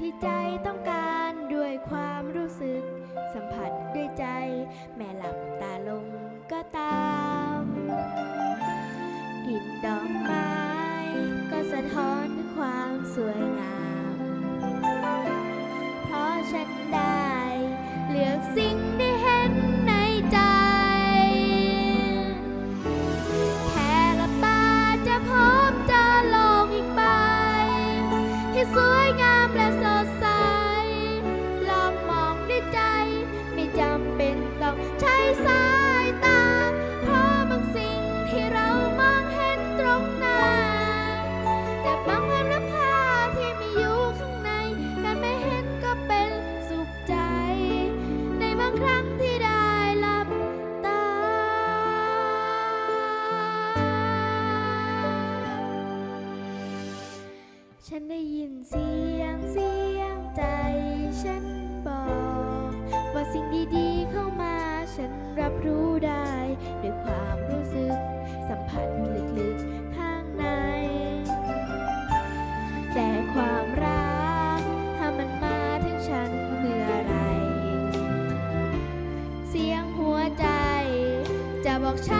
ที่ใจต้องการด้วยความรู้สึก สัมผัสด้วยใจ แม่หลับตาลงก็ตามกลิ่นดอกไม้ ก็สะท้อนความสวยงาม เพราะฉันได้ เลือกสิ่งที่เห็นในใจ แค่หลับตาจะพบเจอโลกอีกใบที่สวยงามและางครั้งที่ได้หลับตา ฉันได้ยินเสียงเสียงใจฉันบอก ว่าสิ่งดีๆเข้ามาฉันรับรู้ได้ด้วยความ บอกฉัน